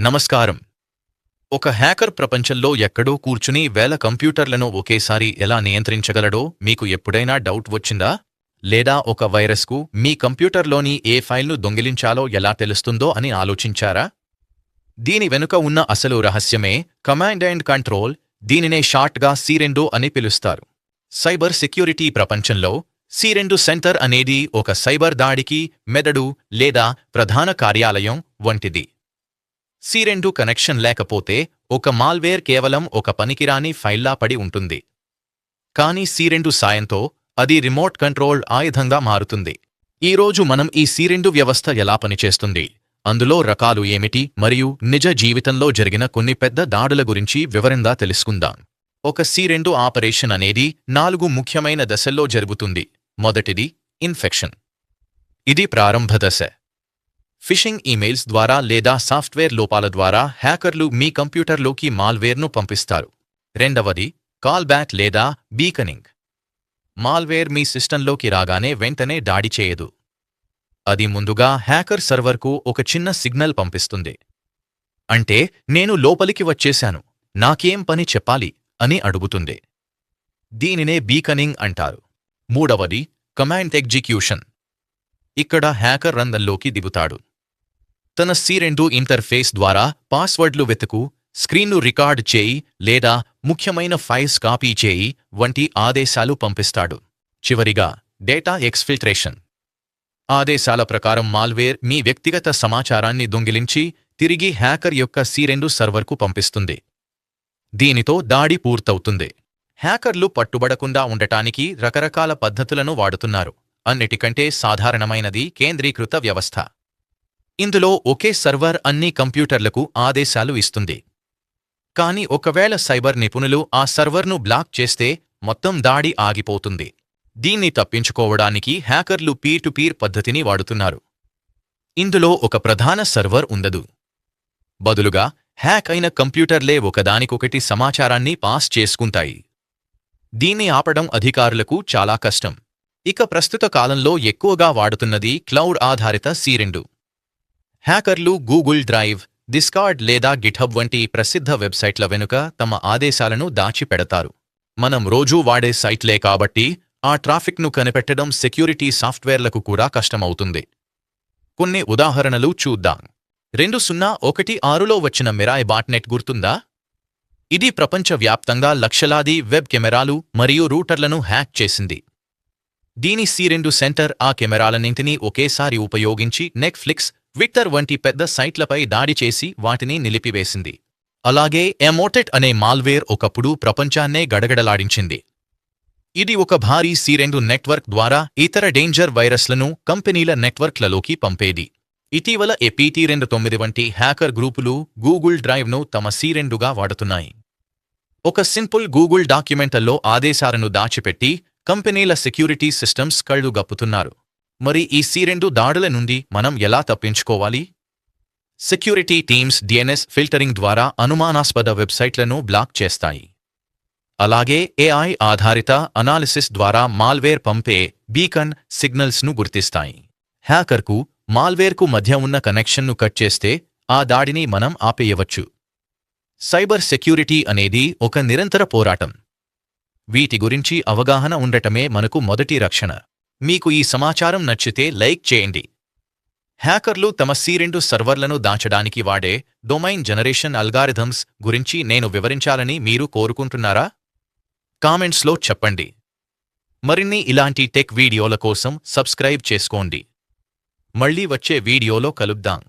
నమస్కారం. ఒక హ్యాకర్ ప్రపంచంలో ఎక్కడో కూర్చుని వేల కంప్యూటర్లను ఒకేసారి ఎలా నియంత్రించగలడో మీకు ఎప్పుడైనా డౌట్ వచ్చిందా? లేదా ఒక వైరస్కు మీ కంప్యూటర్లోని ఏ ఫైల్ను దొంగిలించాలో ఎలా తెలుస్తుందో అని ఆలోచించారా? దీని వెనుక ఉన్న అసలు రహస్యమే కమాండ్ అండ్ కంట్రోల్ దీనినే షార్ట్గా సీరెండో అని పిలుస్తారు. సైబర్ సెక్యూరిటీ ప్రపంచంలో సీరెండు సెంటర్ అనేది ఒక సైబర్ దాడికి మెదడు లేదా ప్రధాన కార్యాలయం వంటిది. సీరెండు కనెక్షన్ లేకపోతే ఒక మాల్వేర్ కేవలం ఒక పనికిరాని ఫైల్లా పడి ఉంటుంది. కానీ సీరెండు సాయంతో అది రిమోట్ కంట్రోల్ ఆయుధంగా మారుతుంది. ఈరోజు మనం ఈ సీరెండు వ్యవస్థ ఎలా పనిచేస్తుంది? అందులో రకాలు ఏమిటి? మరియు నిజ జీవితంలో జరిగిన కొన్ని పెద్ద దాడుల గురించి వివరంగా తెలుసుకుందాం. ఒక సీరెండు ఆపరేషన్ అనేది నాలుగు ముఖ్యమైన దశల్లో జరుగుతుంది. మొదటిది ఇన్ఫెక్షన్. ఇది ప్రారంభ దశ. ఫిషింగ్ ఈమెయిల్స్ ద్వారా లేదా సాఫ్ట్వేర్ లోపాల ద్వారా హ్యాకర్లు మీ కంప్యూటర్లోకి మాల్వేర్ను పంపిస్తారు. రెండవది కాల్బ్యాక్ లేదా బీకనింగ్. మాల్వేర్ మీ సిస్టంలోకి రాగానే వెంటనే దాడి చేయదు. అది ముందుగా హ్యాకర్ సర్వర్కు ఒక చిన్న సిగ్నల్ పంపిస్తుంది. అంటే నేను లోపలికి వచ్చేశాను నాకేం పని చెప్పాలి అని అడుగుతుంది. దీనినే బీకనింగ్ అంటారు. మూడవది కమాండ్ ఎగ్జిక్యూషన్. ఇక్కడ హ్యాకర్ రంగంలోకి దిగుతాడు. తన సీరెండు ఇంటర్ఫేస్ ద్వారా పాస్వర్డ్లు వెతుకు స్క్రీన్ను రికార్డ్ చేయి లేదా ముఖ్యమైన ఫైల్స్ కాపీ చేయి వంటి ఆదేశాలు పంపిస్తాడు. చివరిగా డేటా ఎక్స్ఫిల్ట్రేషన్. ఆదేశాల ప్రకారం మాల్వేర్ మీ వ్యక్తిగత సమాచారాన్ని దొంగిలించి తిరిగి హ్యాకర్ యొక్క సీరెండు సర్వర్కు పంపిస్తుంది. దీనితో దాడి పూర్తవుతుంది. హ్యాకర్లు పట్టుబడకుండా ఉండటానికి రకరకాల పద్ధతులను వాడుతున్నారు. అన్నిటికంటే సాధారణమైనది కేంద్రీకృత వ్యవస్థ. ఇందులో ఒకే సర్వర్ అన్ని కంప్యూటర్లకు ఆదేశాలు ఇస్తుంది. కాని ఒకవేళ సైబర్ నిపుణులు ఆ సర్వర్ను బ్లాక్ చేస్తే మొత్తం దాడి ఆగిపోతుంది. దీన్ని తప్పించుకోవడానికి హ్యాకర్లు పీర్ టు పీర్ పద్ధతిని వాడుతున్నారు. ఇందులో ఒక ప్రధాన సర్వర్ ఉండదు. బదులుగా హ్యాక్ అయిన కంప్యూటర్లే ఒకదానికొకటి సమాచారాన్ని పాస్ చేసుకుంటాయి. దీన్ని ఆపడం అధికారులకు చాలా కష్టం. ఇక ప్రస్తుత కాలంలో ఎక్కువగా వాడుతున్నది క్లౌడ్ ఆధారిత సీరెండు హ్యాకర్లు గూగుల్ డ్రైవ్ డిస్కార్డ్ లేదా గిట్హబ్ వంటి ప్రసిద్ధ వెబ్సైట్ల వెనుక తమ ఆదేశాలను దాచిపెడతారు. మనం రోజూ వాడే సైట్లే కాబట్టి ఆ ట్రాఫిక్ను కనిపెట్టడం సెక్యూరిటీ సాఫ్ట్వేర్లకు కూడా కష్టమవుతుంది. కొన్ని ఉదాహరణలు చూద్దాం. రెండు సున్నా ఒకటి ఆరులో వచ్చిన మిరాయ్ బాట్నెట్ గుర్తుందా? ఇది ప్రపంచవ్యాప్తంగా లక్షలాది వెబ్ కెమెరాలు మరియు రూటర్లను హ్యాక్ చేసింది. దీని సీరెండు సెంటర్ ఆ కెమెరాలన్నింటినీ ఒకేసారి ఉపయోగించి నెట్ఫ్లిక్స్ విక్టర్ వంటి పెద్ద సైట్లపై దాడి చేసి వాటిని నిలిపివేసింది. అలాగే ఎమోటెట్ అనే మాల్వేర్ ఒకప్పుడు ప్రపంచాన్నే గడగడలాడించింది. ఇది ఒక భారీ సీరెండు నెట్వర్క్ ద్వారా ఇతర డేంజర్ వైరస్లను కంపెనీల నెట్వర్క్లలోకి పంపేది. ఇటీవల ఎపిటి రెండు తొమ్మిది వంటి హ్యాకర్ గ్రూపులు గూగుల్ డ్రైవ్ను తమ సీరెండుగా వాడుతున్నాయి. ఒక సింపుల్ గూగుల్ డాక్యుమెంటల్లో ఆదేశాలను దాచిపెట్టి కంపెనీల సెక్యూరిటీ సిస్టమ్స్ కళ్ళు గప్పుతున్నారు. మరి ఈ సీరెండు దాడుల నుండి మనం ఎలా తప్పించుకోవాలి? సెక్యూరిటీ టీమ్స్ డిఎన్ఎస్ ఫిల్టరింగ్ ద్వారా అనుమానాస్పద వెబ్సైట్లను బ్లాక్ చేస్తాయి. అలాగే ఏఐ ఆధారిత అనాలిసిస్ ద్వారా మాల్వేర్ పంపే బీకన్ సిగ్నల్స్ను గుర్తిస్తాయి. హ్యాకర్కు మాల్వేర్కు మధ్య ఉన్న కనెక్షన్ను కట్ చేస్తే ఆ దాడిని మనం ఆపేయవచ్చు. సైబర్ సెక్యూరిటీ అనేది ఒక నిరంతర పోరాటం. వీటి గురించి అవగాహన ఉండటమే మనకు మొదటి రక్షణ. మీకు ఈ సమాచారం నచ్చితే లైక్ చేయండి. హ్యాకర్లు తమ సీరెండు సర్వర్లను దాచడానికి వాడే డొమైన్ జనరేషన్ అల్గారిథమ్స్ గురించి నేను వివరించాలని మీరు కోరుకుంటున్నారా? కామెంట్స్లో చెప్పండి. మరిన్ని ఇలాంటి టెక్ వీడియోల కోసం సబ్స్క్రైబ్ చేసుకోండి. మళ్ళీ వచ్చే వీడియోలో కలుద్దాం.